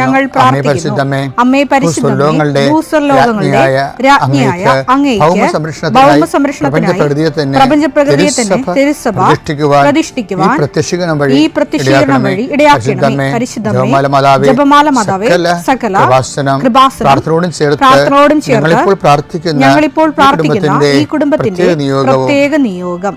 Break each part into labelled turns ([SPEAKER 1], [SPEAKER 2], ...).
[SPEAKER 1] ഞങ്ങൾ പ്രാർത്ഥിക്കുന്നു. അമ്മേ പരിശുദ്ധമേ
[SPEAKER 2] രാജ്ഞിയായ അങ്ങേക്ക്
[SPEAKER 1] പ്രപഞ്ചപ്രകൃതിയെ തന്നെ തിരുസഭ പ്രതിഷ്ഠിക്കുവാൻ ഈ പ്രത്യക്ഷീകരണം വഴി
[SPEAKER 2] ഇടയാക്കണമേ. പരിശുദ്ധമേ
[SPEAKER 1] ജപമാല മാതാവേ സകല പ്രാർത്ഥനയോടും ചേർത്ത് ഞങ്ങളിപ്പോൾ പ്രാർത്ഥിക്കുന്ന ഈ കുടുംബത്തിന്റെ പ്രത്യേക
[SPEAKER 2] നിയോഗം.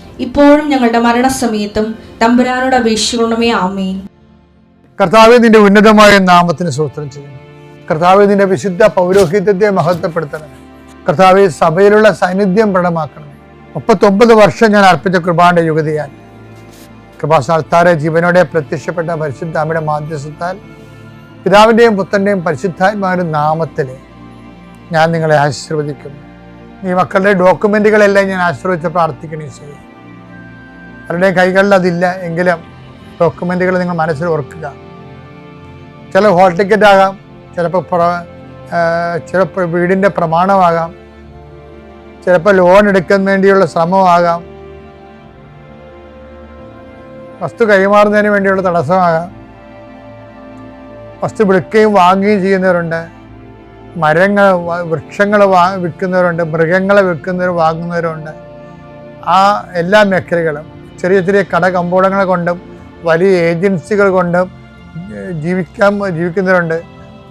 [SPEAKER 3] ഇപ്പോഴും ഞങ്ങളുടെ മരണസമയത്തും തമ്പുരാനോട് അപേക്ഷിക്കണമേ ആമേൻ.
[SPEAKER 1] കർത്താവ് നിന്റെ ഉന്നതമായ നാമത്തിന് സൂത്രം ചെയ്യുന്നു. കർത്താവ് നിന്റെ വിശുദ്ധ പൗരോഹിത്യത്തെ മഹത്വപ്പെടുത്തണം കർത്താവ് സഭയിലുള്ള സാന്നിധ്യം പ്രകടമാക്കണം മുപ്പത്തൊമ്പത് വർഷം ഞാൻ അർപ്പിച്ച കൃപാന്റെ യുഗതിയാൽ കൃപാസ്ഥാനത്താരെ ജീവനോടെ പ്രത്യക്ഷപ്പെട്ട പരിശുദ്ധ അമ്മയുടെ മാധ്യസ്ഥത്താൽ പിതാവിന്റെയും പുത്രന്റെയും പരിശുദ്ധാത്മാരുടെ നാമത്തിൽ ഞാൻ നിങ്ങളെ ആശീർവദിക്കുന്നു. ഈ മക്കളുടെ ഡോക്യുമെന്റുകളെല്ലാം ഞാൻ ആശീർവദിച്ച് പ്രാർത്ഥിക്കണേ ചെയ്യും അവരുടെയും കൈകളിൽ അതില്ല എങ്കിലും ഡോക്യുമെന്റുകൾ നിങ്ങൾ മനസ്സിൽ ഓർക്കുക. ചില ഹോൾ ടിക്കറ്റ് ആകാം ചിലപ്പോൾ പ്ര ചിലപ്പോൾ വീടിന്റെ പ്രമാണമാകാം ചിലപ്പോൾ ലോൺ എടുക്കാൻ വേണ്ടിയുള്ള ശ്രമമാകാം വസ്തു കൈമാറുന്നതിന് വേണ്ടിയുള്ള തടസ്സമാകാം. വസ്തു വിൽക്കുകയും വാങ്ങുകയും ചെയ്യുന്നവരുണ്ട്. മരങ്ങൾ വൃക്ഷങ്ങൾ വാ വിൽക്കുന്നവരുണ്ട് മൃഗങ്ങളെ വിൽക്കുന്നവർ വാങ്ങുന്നവരുണ്ട്. ആ എല്ലാ മേഖലകളും ചെറിയ ചെറിയ കട കമ്പോളങ്ങളെ കൊണ്ടും വലിയ ഏജൻസികൾ കൊണ്ടും ജീവിക്കാൻ ജീവിക്കുന്നവരുണ്ട്.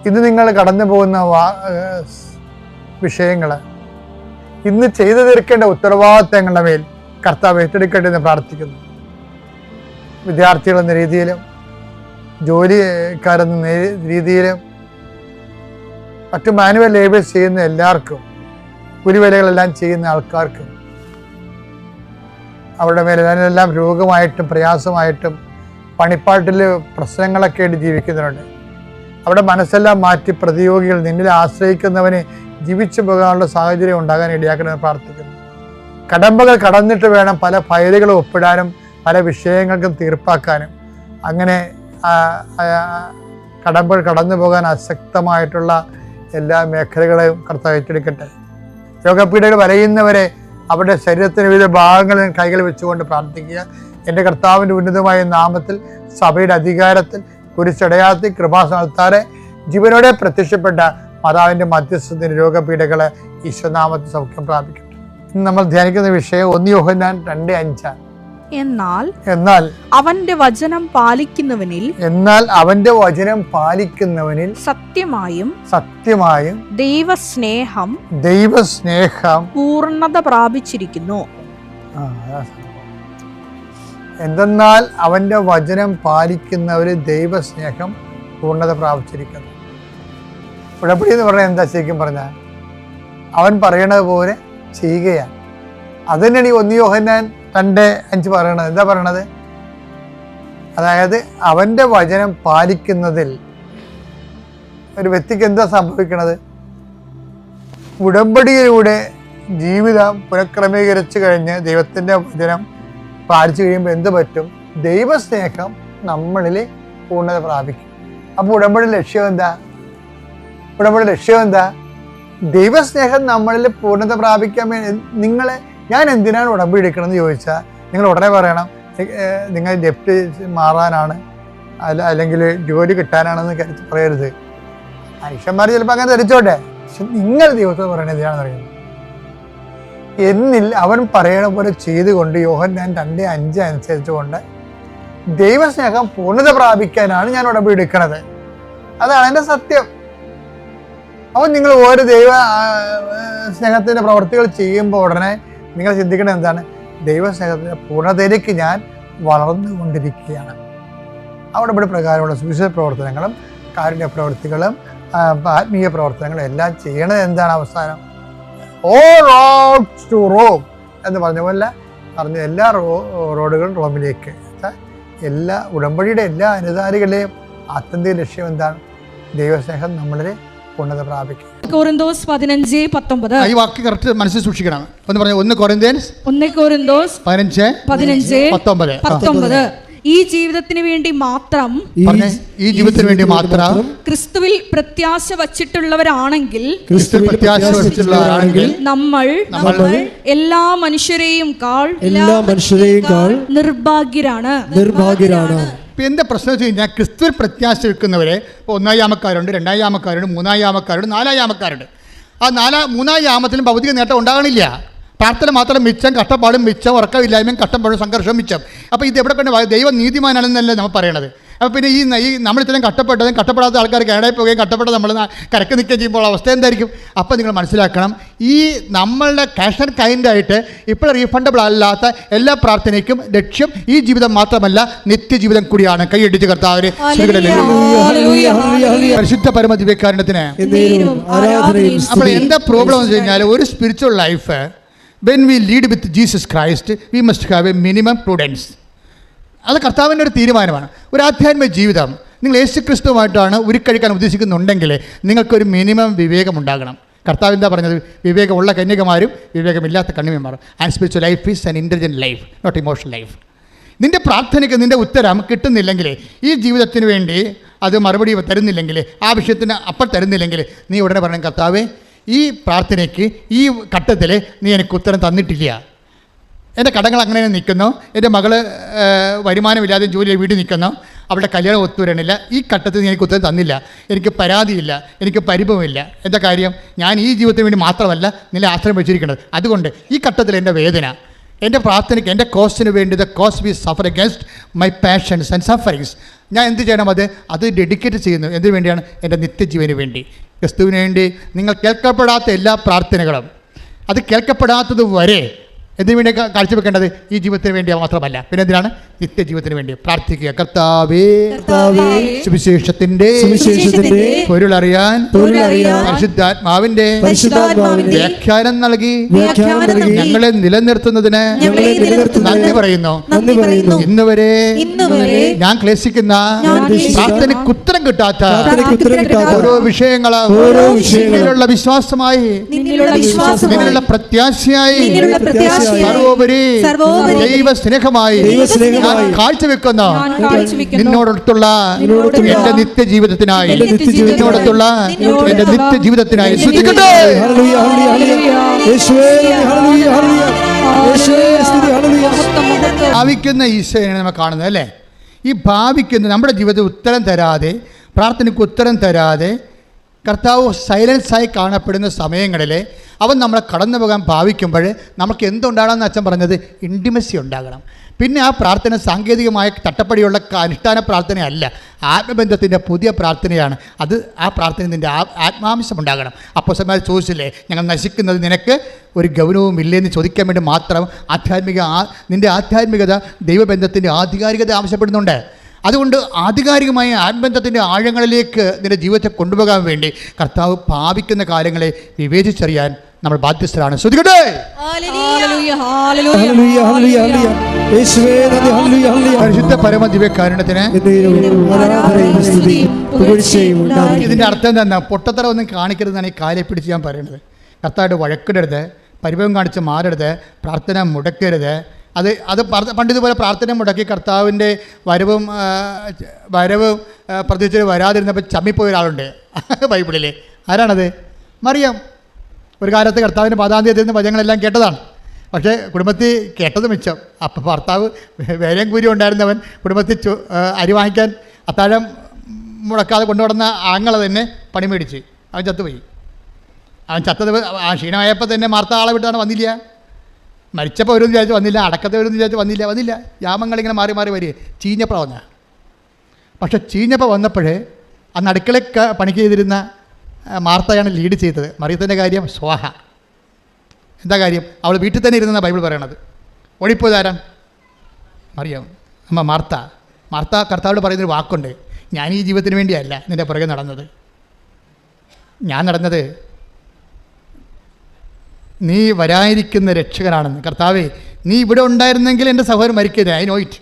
[SPEAKER 1] ഇന്ന് നിങ്ങൾ കടന്നു പോകുന്ന വാ വിഷയങ്ങൾ ഇന്ന് ചെയ്തു തീർക്കേണ്ട ഉത്തരവാദിത്തങ്ങളുടെ മേൽ കർത്താവ് ഏറ്റെടുക്കട്ടെ എന്ന് പ്രാർത്ഥിക്കുന്നു. വിദ്യാർത്ഥികൾ എന്ന രീതിയിലും ജോലിക്കാരെന്ന രീതിയിലും മറ്റു മാനുവൽ ലേബേഴ്സ് ചെയ്യുന്ന എല്ലാവർക്കും കുരുവലകളെല്ലാം ചെയ്യുന്ന ആൾക്കാർക്കും അവരുടെ മേലെ അതിനെല്ലാം രോഗമായിട്ടും പ്രയാസമായിട്ടും പണിപ്പാട്ടിൽ പ്രശ്നങ്ങളൊക്കെ ആയിട്ട് ജീവിക്കുന്നവരുണ്ട് അവിടെ മനസ്സെല്ലാം മാറ്റി പ്രതിയോഗികൾ നിന്നിൽ ആശ്രയിക്കുന്നവനെ ജീവിച്ചു പോകാനുള്ള സാഹചര്യം ഉണ്ടാകാൻ ഇടയാക്കണമെന്ന് പ്രാർത്ഥിക്കുന്നു. കടമ്പകൾ കടന്നിട്ട് വേണം പല ഫയലുകളും ഒപ്പിടാനും പല വിഷയങ്ങൾക്കും തീർപ്പാക്കാനും. അങ്ങനെ കടമ്പകൾ കടന്നു പോകാൻ അശക്തമായിട്ടുള്ള എല്ലാ മേഖലകളെയും കർത്താവ് ഏറ്റെടുക്കട്ടെ. രോഗപീഠകൾ വലയുന്നവരെ അവരുടെ ശരീരത്തിന് വിവിധ ഭാഗങ്ങളിൽ കൈകൾ വെച്ചുകൊണ്ട് പ്രാർത്ഥിക്കുക. എന്റെ കർത്താവിന്റെ ഉന്നതമായ നാമത്തിൽ സഭയുടെ അധികാരത്തിൽ കുരിശടയാത്തി കൃപാസ്ഥാനത്താരെ ജീവനോടെ പ്രത്യക്ഷപ്പെട്ട മാതാവിന്റെ മധ്യസ്ഥത്തിന് രോഗപീഠകളെ ഈശ്വനാമത്തിൽ സൗഖ്യം പ്രാപിക്കും ഇന്ന് നമ്മൾ ധ്യാനിക്കുന്ന വിഷയം ഒന്ന് യോഹന്നാൻ രണ്ട് അഞ്ചാണ്.
[SPEAKER 2] എന്നാൽ
[SPEAKER 1] എന്നാൽ
[SPEAKER 2] അവന്റെ വചനം പാലിക്കുന്നവനിൽ
[SPEAKER 1] എന്നാൽ അവന്റെ വചനം പാലിക്കുന്നവനിൽ
[SPEAKER 2] സത്യമായും
[SPEAKER 1] സത്യമായും
[SPEAKER 2] ദൈവസ്നേഹം
[SPEAKER 1] ദൈവസ്നേഹം
[SPEAKER 2] പൂർണത പ്രാപിച്ചിരിക്കുന്നു.
[SPEAKER 1] എന്തെന്നാൽ അവന്റെ വചനം പാലിക്കുന്നവര് ദൈവസ്നേഹം പൂർണത പ്രാപിച്ചിരിക്കുന്നു. ഉടമ്പടി എന്ന് പറഞ്ഞാൽ എന്താ ശരിക്കും പറഞ്ഞാൽ? അവൻ പറയണത് പോലെ ചെയ്യുകയാണ്. അത് തന്നെയാണ് ഈ ഒന്ന് യോഹന്നാൻ രണ്ട് അഞ്ച് പറയണത്. എന്താ പറയണത്? അതായത് അവന്റെ വചനം പാലിക്കുന്നതിൽ ഒരു വ്യക്തിക്ക് എന്താ സംഭവിക്കണത്? ഉടമ്പടിയിലൂടെ ജീവിതം പുനഃക്രമീകരിച്ചു കഴിഞ്ഞ് ദൈവത്തിന്റെ വചനം പാലിച്ചു കഴിയുമ്പോൾ എന്ത് പറ്റും? ദൈവസ്നേഹം നമ്മളിൽ പൂർണത പ്രാപിക്കും. അപ്പോൾ ഉടമ്പടി ലക്ഷ്യം എന്താ? ഉടമ്പടി ലക്ഷ്യം എന്താ? ദൈവസ്നേഹം നമ്മളിൽ പൂർണത പ്രാപിക്കാൻ വേണ്ടി നിങ്ങളെ ഞാൻ എന്തിനാണ് ഉടമ്പടി എടുക്കണമെന്ന് ചോദിച്ചാൽ നിങ്ങൾ ഉടനെ പറയണം നിങ്ങൾ ഡെപ്റ്റ് മാറാനാണ് അല്ല അല്ലെങ്കിൽ ജോലി കിട്ടാനാണെന്ന് കരുതി പറയരുത്. മനുഷ്യന്മാർ ചിലപ്പോൾ അങ്ങനെ ധരിച്ചോട്ടെ പക്ഷെ നിങ്ങൾ ദൈവത്തെ പറയണത് എന്തിനാണെന്ന് അറിയുന്നത് എന്നിൽ അവൻ പറയണ പോലെ ചെയ്തുകൊണ്ട് യോഹൻ ഞാൻ രണ്ട് അഞ്ച് അനുസരിച്ചുകൊണ്ട് ദൈവസ്നേഹം പൂർണത പ്രാപിക്കാനാണ് ഞാൻ ഉടമ്പടി എടുക്കണത്. അതാണ് എന്റെ സത്യം. അപ്പോൾ നിങ്ങൾ ഓരോ ദൈവ സ്നേഹത്തിന്റെ പ്രവർത്തികൾ ചെയ്യുമ്പോൾ ഉടനെ നിങ്ങൾ ചിന്തിക്കേണ്ടത് എന്താണ്? ദൈവസ്നേഹത്തിന്റെ പൂർണതയിലേക്ക് ഞാൻ വളർന്നുകൊണ്ടിരിക്കുകയാണ് അവിടെ ഇവിടെ പ്രകാരമുള്ള സുവിശേഷ പ്രവർത്തനങ്ങളും കാരുണ്യ പ്രവർത്തികളും ആത്മീയ പ്രവർത്തനങ്ങളും എല്ലാം ചെയ്യണത് എന്താണ് അവസാനം? ഓ റോഡ് ടു റോം എന്ന് പറഞ്ഞ പോലെ പറഞ്ഞ എല്ലാ റോ റോഡുകളും റോമിലേക്ക്. എല്ലാ ഉടമ്പടിയുടെ എല്ലാ അനുസാരികളുടെയും ആത്യന്തിക ലക്ഷ്യം എന്താണ്? ദൈവസ്നേഹം നമ്മളിൽ പൂർണത പ്രാപിക്കുക
[SPEAKER 4] കോറിന്തോസ് പതിനഞ്ച് പത്തൊമ്പത്.
[SPEAKER 5] ഈ വാക്ക് കറക്റ്റ് മനസ്സിൽ സൂക്ഷിക്കണം. ഒന്ന് പറഞ്ഞു ഒന്ന് കൊറിന്ത്യൻസ്
[SPEAKER 4] ഒന്ന് കോറിന്തോസ്
[SPEAKER 5] പതിനഞ്ച്
[SPEAKER 4] പതിനഞ്ച്
[SPEAKER 5] പത്തൊമ്പത്.
[SPEAKER 4] പത്തൊമ്പത്. ഈ ജീവിതത്തിന് വേണ്ടി മാത്രം
[SPEAKER 5] ഈ ജീവിതത്തിന് വേണ്ടി മാത്രം
[SPEAKER 4] ക്രിസ്തുവിൽ പ്രത്യാശ വച്ചിട്ടുള്ളവരാണെങ്കിൽ
[SPEAKER 5] ക്രിസ്തുവിൽ പ്രത്യാശ വെച്ചിട്ടുള്ളവരാണെങ്കിൽ
[SPEAKER 4] നമ്മൾ
[SPEAKER 5] നമ്മൾ
[SPEAKER 4] എല്ലാ മനുഷ്യരെയും കാൾ
[SPEAKER 6] എല്ലാ മനുഷ്യരെയും കാൾ
[SPEAKER 4] നിർഭാഗ്യരാണ്.
[SPEAKER 6] നിർഭാഗ്യരാണ്.
[SPEAKER 5] ഇപ്പം എന്താ പ്രശ്നം വെച്ച് കഴിഞ്ഞാൽ ക്രിസ്തുവിൽ പ്രത്യാശ വെക്കുന്നവരെ ഇപ്പോൾ ഒന്നാം യാമക്കാരുണ്ട് രണ്ടാം യാമക്കാരുണ്ട് മൂന്നാം യാമക്കാരുണ്ട് നാലാം യാമക്കാരുണ്ട് ആ നാലാ മൂന്നാം യാമത്തിലും ഭൗതിക നേട്ടം ഉണ്ടാകണില്ല. പ്രാർത്ഥന മാത്രം മിച്ചം കഷ്ടപ്പാടും മിച്ചം ഉറക്കമില്ലായ്മയും കഷ്ടപ്പാടും സംഘർഷവും മിച്ചം. അപ്പോൾ ഇത് എവിടെ കണ്ട് ദൈവം നീതിമാനാണെന്നല്ലേ നമ്മൾ പറയണത്. അപ്പോൾ പിന്നെ ഈ ന- ഈ നമ്മൾ ഇത്രയും കഷ്ടപ്പെട്ടതും കട്ടപ്പെടാത്ത ആൾക്കാർ കാനഡയിൽ പോവുകയും കട്ടപ്പെട്ട നമ്മൾ കരക്ക് നിൽക്കുകയും ചെയ്യുമ്പോൾ അവസ്ഥ എന്തായിരിക്കും? അപ്പോൾ നിങ്ങൾ മനസ്സിലാക്കണം. ഈ നമ്മളുടെ ക്യാഷ് ആൻഡ് കൈൻഡായിട്ട് ഇപ്പോൾ റീഫണ്ടബിൾ അല്ലാത്ത എല്ലാ പ്രാർത്ഥനയ്ക്കും ലക്ഷ്യം ഈ ജീവിതം മാത്രമല്ല നിത്യജീവിതം കൂടിയാണ്. കൈയടിച്ച് കർത്താവിന് പരിശുദ്ധ പരമ ദിവ്യകാരണത്തിന്
[SPEAKER 6] എന്നേരും
[SPEAKER 5] അപ്പോൾ എന്താ പ്രോബ്ലം എന്ന് വെച്ച് കഴിഞ്ഞാൽ ഒരു spiritual life when we lead with Jesus Christ we must have a minimum prudence അത് കർത്താവിന്റെ ഒരു തീരുമാനമാണ്. ഒരു ആധ്യാത്മിക ജീവിതം. നിങ്ങൾ യേശു ക്രിസ്തുവുമായിട്ടാണ് ഉരുക്കഴിക്കാൻ ഉദ്ദേശിക്കുന്നുണ്ടെങ്കിൽ നിങ്ങൾക്കൊരു മിനിമം വിവേകം ഉണ്ടാകണം. കർത്താവ് എന്താ പറഞ്ഞത്? വിവേകമുള്ള കന്യകമാരും വിവേകമില്ലാത്ത കണ്ണിമാരും and spiritual life is an intelligent life not emotional life. നിന്റെ പ്രാർത്ഥനയ്ക്ക് നിന്റെ ഉത്തരം കിട്ടുന്നില്ലെങ്കിൽ ഈ ജീവിതത്തിന് വേണ്ടി അത് മറുപടി തരുന്നില്ലെങ്കിൽ ആ വിഷയത്തിന് അപ്പോൾ തരുന്നില്ലെങ്കിൽ നീ ഉടനെ പറയണം കർത്താവേ ഈ പ്രാർത്ഥനയ്ക്ക് ഈ ഘട്ടത്തിൽ നീ എനിക്ക് ഉത്തരം തന്നിട്ടില്ല. എന്റെ കടങ്ങൾ അങ്ങനെ നിൽക്കുന്നു. എന്റെ മകൾ വരുമാനമില്ലാതെ ജോലി വീട്ടിൽ നിൽക്കുന്നു. അവളുടെ കല്യാണം ഒത്തുവരണില്ല. ഈ ഘട്ടത്തിൽ എനിക്ക് ഉത്തരം തന്നില്ല. എനിക്ക് പരാതിയില്ല. എനിക്ക് പരിഭവമില്ല. എന്താ കാര്യം? ഞാൻ ഈ ജീവിതത്തിന് വേണ്ടി മാത്രമല്ല നില ആശ്രയം വെച്ചിരിക്കുന്നത്. അതുകൊണ്ട് ഈ ഘട്ടത്തിൽ എന്റെ വേദന എന്റെ പ്രാർത്ഥനയ്ക്ക് എന്റെ കോസ്റ്റിന് വേണ്ടി the cause we suffer against my passions and sufferings ഞാൻ എന്ത് ചെയ്യണം അത്? അത് ഡെഡിക്കേറ്റ് ചെയ്യുന്നു. എന്തിനു വേണ്ടിയാണ്? എന്റെ നിത്യജീവന് വേണ്ടി. ക്രിസ്തുവിന് വേണ്ടി നിങ്ങൾ കേൾക്കപ്പെടാത്ത എല്ലാ പ്രാർത്ഥനകളും അത് കേൾക്കപ്പെടാത്തത് വരെ എന്തിനു വേണ്ടി കാഴ്ചവെക്കേണ്ടത്? ഈ ജീവിതത്തിന് വേണ്ടി മാത്രമല്ല. പിന്നെ എന്തിനാണ് നിത്യജീവിതത്തിന് വേണ്ടി. പ്രാർത്ഥിക്കുക. കർത്താവേ സുവിശേഷത്തിന്റെ പൊരുളറിയാൻ പരിശുദ്ധാത്മാവിന്റെ
[SPEAKER 6] പരിശുദ്ധാത്മാവിന്റെ
[SPEAKER 5] വ്യാഖ്യാനം നൽകി ഞങ്ങളെ നിലനിർത്തുന്നതിന്
[SPEAKER 6] ഞങ്ങളെ നിലനിർത്തുന്നതിന്
[SPEAKER 5] നന്ദി പറയുന്നു.
[SPEAKER 6] നന്ദി പറയുന്നു.
[SPEAKER 5] ഇന്ന് വരെ ഞാൻ ക്ലേശിക്കുന്ന പ്രാർത്ഥനയ്ക്ക് ഉത്തരം കിട്ടാത്ത ഓരോ വിഷയങ്ങൾ
[SPEAKER 6] ഓരോ വിഷയങ്ങളും
[SPEAKER 5] നിന്നിലുള്ള വിശ്വാസമായി
[SPEAKER 4] നിന്നിലുള്ള
[SPEAKER 5] പ്രത്യാശയായി സർവോപരി
[SPEAKER 4] സർവോപരി
[SPEAKER 5] ദൈവ സ്നേഹമായി ഞാൻ കാഴ്ചവെക്കുന്ന
[SPEAKER 4] നിന്നോടടുത്തുള്ള
[SPEAKER 5] എന്റെ നിത്യ
[SPEAKER 4] ജീവിതത്തിനായി നിത്യജീവിതത്തിനായി.
[SPEAKER 5] നിന്നോടത്തുള്ള എന്റെ നിത്യ
[SPEAKER 4] ജീവിതത്തിനായി
[SPEAKER 5] ശ്രദ്ധിക്കട്ടെ. ഭാവിക്കുന്ന ഈശോയാണ് നമ്മൾ കാണുന്നത് അല്ലേ? ഈ ഭാവിക്കുന്ന നമ്മുടെ ജീവിതത്തിൽ ഉത്തരം തരാതെ പ്രാർത്ഥനയ്ക്ക് ഉത്തരം തരാതെ കർത്താവ് സൈലൻസായി കാണപ്പെടുന്ന സമയങ്ങളിൽ അവൻ നമ്മളെ കടന്നു പോകാൻ ഭാവിക്കുമ്പോൾ നമുക്ക് എന്തുണ്ടാകണമെന്ന് അച്ഛൻ പറഞ്ഞത് ഇന്റിമസി ഉണ്ടാകണം. പിന്നെ ആ പ്രാർത്ഥന സാങ്കേതികമായ തട്ടപ്പടിയുള്ള അനുഷ്ഠാന പ്രാർത്ഥനയല്ല. ആത്മബന്ധത്തിന്റെ പുതിയ പ്രാർത്ഥനയാണ്. അത് ആ പ്രാർത്ഥന നിന്റെ ആ ആത്മാംശം ഉണ്ടാകണം. അപ്പോൾ സമയം ചോദിച്ചില്ലേ ഞങ്ങൾ നശിക്കുന്നത് നിനക്ക് ഒരു ഗൗരവവും ഇല്ലെന്ന് ചോദിക്കാൻ വേണ്ടി മാത്രം ആധ്യാത്മിക നിന്റെ ആധ്യാത്മികത ദൈവബന്ധത്തിന്റെ ആധികാരികത ആവശ്യപ്പെടുന്നുണ്ട്. അതുകൊണ്ട് ആധികാരികമായ ആത്മബന്ധത്തിന്റെ ആഴങ്ങളിലേക്ക് നിന്റെ ജീവിതത്തെ കൊണ്ടുപോകാൻ വേണ്ടി കർത്താവ് പാപിക്കുന്ന കാര്യങ്ങളെ വിവേചിച്ചറിയാൻ നമ്മൾ ബാധ്യസ്ഥരാണ്. ശ്രദ്ധിക്കട്ടെ
[SPEAKER 4] hallelujah hallelujah
[SPEAKER 6] hallelujah hallelujah hallelujah യേശുവേ ഹല്ലേലൂയ ഹല്ലേലൂയ
[SPEAKER 5] പരിശുദ്ധ പരമ ദിവ്യകാരുണ്യത്തിന് ഇതിന്റെ അർത്ഥം എന്താ? പൊട്ടത്തറ ഒന്നും കാണിക്കരുതെന്നാണ് ഈ കാലെ പിടിച്ച് ഞാൻ പറയുന്നത്. കർത്താവായിട്ട് വഴക്കിടരുത് പരിഭവം കാണിച്ച് മാറരുത് പ്രാർത്ഥന മുടക്കരുത് അത് അത് പണ്ടിതുപോലെ പ്രാർത്ഥന മുടക്കി കർത്താവിന്റെ വരവും വരവ് പ്രതീക്ഷിച്ച് വരാതിരുന്നപ്പോൾ ചമ്മിപ്പോയ ഒരാളുണ്ട്. ബൈബിളിൽ. ആരാണത്? മറിയാം. ഒരു കാലത്ത് കർത്താവിന്റെ പാതാന്ത്യത്തിൽ നിന്ന് വചനങ്ങളെല്ലാം കേട്ടതാണ്. പക്ഷേ കുടുംബത്തിൽ കേട്ടത് മിച്ചം. അപ്പം ഭർത്താവ് വേലയും കൂരി ഉണ്ടായിരുന്നവൻ കുടുംബത്തിൽ ചു അരി വാങ്ങിക്കാൻ അത്താഴം മുടക്കാതെ കൊണ്ടുവന്ന ആങ്ങളെ തന്നെ പണി മേടിച്ച്. അവൻ ചത്തുപോയി. അവൻ ചത്തത് ക്ഷീണമായപ്പോൾ തന്നെ മാർത്ത ആളെ വിട്ടാണ് വന്നില്ല. മരിച്ചപ്പോൾ ഒരു വിചാരിച്ച് വന്നില്ല അടക്കത്തെ ഒരു വിചാരിച്ച് വന്നില്ല വന്നില്ല. യാമങ്ങളിങ്ങനെ മാറി മാറി വരിക ചീഞ്ഞപ്പോൾ വന്ന. പക്ഷെ ചീഞ്ഞപ്പോൾ വന്നപ്പോഴേ അന്ന് അടുക്കളയ്ക്ക് പണിക്ക് ചെയ്തിരുന്ന മാർത്തയാണ് ലീഡ് ചെയ്തത്. മറിയത്തിന്റെ കാര്യം സ്വാഹ. എന്താ കാര്യം? അവൾ വീട്ടിൽ തന്നെ ഇരുന്ന ബൈബിൾ പറയണത്. ഓടിപ്പോയതാരാ മറിയാം. അമ്മ മാർത്ത. മാർത്ത കർത്താവോട് പറയുന്നൊരു വാക്കുണ്ട്. ഞാൻ ഈ ജീവിതത്തിന് വേണ്ടിയല്ല നിന്റെ പുറകെ നടന്നത്. ഞാൻ നടന്നത് നീ വരാനിരിക്കുന്ന രക്ഷകനാണെന്ന്. കർത്താവേ നീ ഇവിടെ ഉണ്ടായിരുന്നെങ്കിൽ എന്റെ സഹോദരൻ മരിക്കരുത് ഐ നോ ഇറ്റ്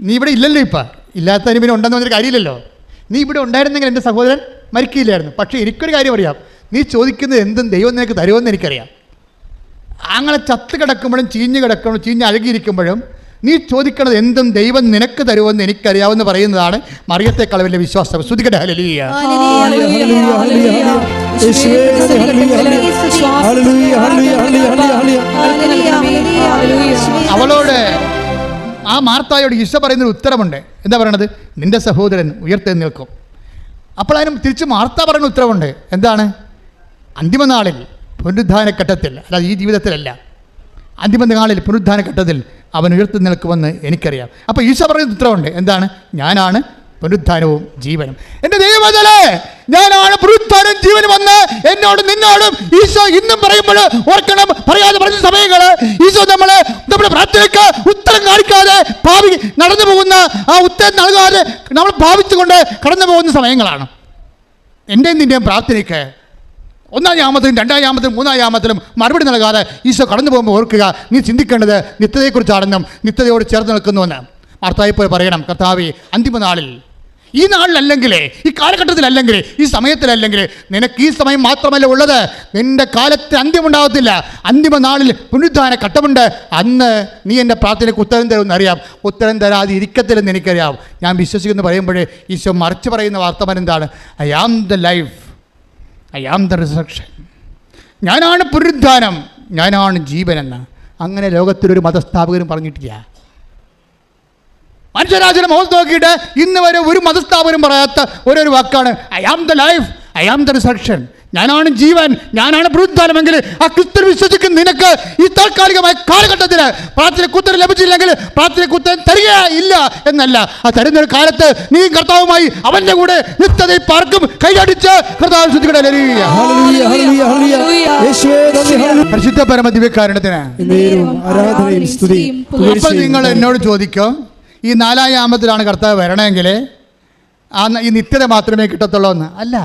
[SPEAKER 5] നീ ഇവിടെ ഇല്ലല്ലോ ഇപ്പം. ഇല്ലാത്തതിന് പിന്നെ ഉണ്ടെന്ന് പറഞ്ഞൊരു കാര്യമില്ലല്ലോ. നീ ഇവിടെ ഉണ്ടായിരുന്നെങ്കിൽ എന്റെ സഹോദരൻ മരിക്കില്ലായിരുന്നു. പക്ഷേ എനിക്കൊരു കാര്യം അറിയാം. നീ ചോദിക്കുന്നത് എന്തും ദൈവം നിനക്ക് തരുമെന്ന് എനിക്കറിയാം. അങ്ങനെ ചത്ത് കിടക്കുമ്പോഴും ചീഞ്ഞ് കിടക്കുമ്പോഴും ചീഞ്ഞ് അഴുകിയിരിക്കുമ്പോഴും നീ ചോദിക്കണത് എന്തും ദൈവം നിനക്ക് തരുമെന്ന് എനിക്കറിയാവുന്ന പറയുന്നതാണ് മറിയത്തെക്കാൾ വലിയ വിശ്വാസം. Hallelujah
[SPEAKER 6] hallelujah.
[SPEAKER 5] അവളോട് ആ മാർത്തായോട് ഈശ പറയുന്നൊരു ഉത്തരമുണ്ട്. എന്താ പറയണത്? നിന്റെ സഹോദരൻ ഉയർത്തെഴുന്നേൽക്കും അപ്പോൾ അതിനും തിരിച്ച് മാർത്ത പറയുന്ന ഉത്തരവുണ്ട്. എന്താണ്? അന്തിമനാളിൽ പുനരുദ്ധാന ഘട്ടത്തിൽ അല്ലാതെ ഈ ജീവിതത്തിലല്ല. അന്തിമനാളിൽ പുനരുദ്ധാന ഘട്ടത്തിൽ അവൻ ഉയർത്തി നിൽക്കുമെന്ന് എനിക്കറിയാം. അപ്പോൾ ഈശോ പറയുന്ന ഉത്തരവുണ്ട്. എന്താണ്? ഞാനാണ് പുനരുദ്ധാനവും ജീവനും. എന്റെ ദൈവമതലേ ഞാനാണ് പുനരുദ്ധാനം ജീവനും വന്ന് എന്നോടും നിന്നോടും ഈശോ ഇന്നും പറയുമ്പോൾ ഓർക്കണം. പറയാതെ പറഞ്ഞ സമയങ്ങൾ ഈശോ നമ്മളെ നമ്മുടെ പ്രാർത്ഥനയ്ക്ക് ഉത്തരം കാണിക്കാതെ ഭാവി നടന്നു പോകുന്ന ആ ഉത്തരം നൽകാതെ നമ്മൾ ഭാവിച്ചുകൊണ്ട് കടന്നു പോകുന്ന സമയങ്ങളാണ്. എന്റെയും നിന്റെയും പ്രാർത്ഥനയ്ക്ക് ഒന്നാം യാമത്തിലും രണ്ടാം യാമത്തിലും മൂന്നാം യാമത്തിലും മറുപടി നൽകാതെ ഈശോ കടന്നു പോകുമ്പോൾ ഓർക്കുക നീ ചിന്തിക്കേണ്ടത് നിത്യതയെക്കുറിച്ചാണെന്നും നിത്യതയോട് ചേർന്ന് നിൽക്കുന്നുവെന്ന്. മാർത്തായിപ്പോൾ പറയണം കർത്താവി അന്തിമ നാളിൽ ഈ നാളിലല്ലെങ്കിൽ ഈ കാലഘട്ടത്തിലല്ലെങ്കിൽ ഈ സമയത്തിലല്ലെങ്കിൽ നിനക്ക് ഈ സമയം മാത്രമല്ല ഉള്ളത്. നിന്റെ കാലത്ത് അന്ത്യമുണ്ടാകത്തില്ല അന്തിമ നാളിൽ പുനരുദ്ധാന ഘട്ടമുണ്ട്. അന്ന് നീ എന്റെ പ്രാർത്ഥനയ്ക്ക് ഉത്തരം തരുമെന്ന് അറിയാം. ഉത്തരം തരാതെ ഇരിക്കത്തില്ലെന്ന് എനിക്കറിയാം. ഞാൻ വിശ്വസിക്കുന്നു പറയുമ്പോഴേ ഈശോ മറിച്ച് പറയുന്ന വാർത്തമാൻ എന്താണ് I am the life I am the resurrection ഞാനാണ് പുനരുദ്ധാനം. ഞാനാണ് ജീവനെന്ന്. അങ്ങനെ ലോകത്തിലൊരു മതസ്ഥാപകരും പറഞ്ഞിട്ടില്ല. മനുഷ്യരാജന മുഖത്ത് നോക്കിയിട്ട് ഇന്ന് വരെ ഒരു മതസ്ഥാപനം പറയാത്ത ഓരോരു വാക്കാണ് I am the life I am the resurrection ഞാനാണ് ജീവൻ ഞാനാണ് പുനരുദ്ധാനമെങ്കിൽ ആ ക്രിസ്തു വിശ്വസിക്കുന്ന നിനക്ക് ഈ താൽക്കാലികമായ കാലഘട്ടത്തിൽ പ്രാർത്ഥനയ്ക്ക് ഉത്തരം ലഭിച്ചില്ലെങ്കിൽ പ്രാർത്ഥനയ്ക്ക് ഉത്തരം തരിക ഇല്ല എന്നല്ല. ആ തരുന്ന ഒരു കാലത്ത് നീ കർത്താവുമായി അവന്റെ കൂടെ നിത്യതയിൽ പാർക്കും കൈയടിച്ച് കർത്താവ് പരിശുദ്ധ പരമ ദിവ്യകാരണത്തിന് അപ്പോൾ നിങ്ങൾ എന്നോട് ചോദിക്കും ഈ നാലാം യാമത്തിലാണ് കർത്താവ് വരണമെങ്കിൽ ആ ഈ നിത്യത മാത്രമേ കിട്ടത്തുള്ളൂ എന്ന്? അല്ല.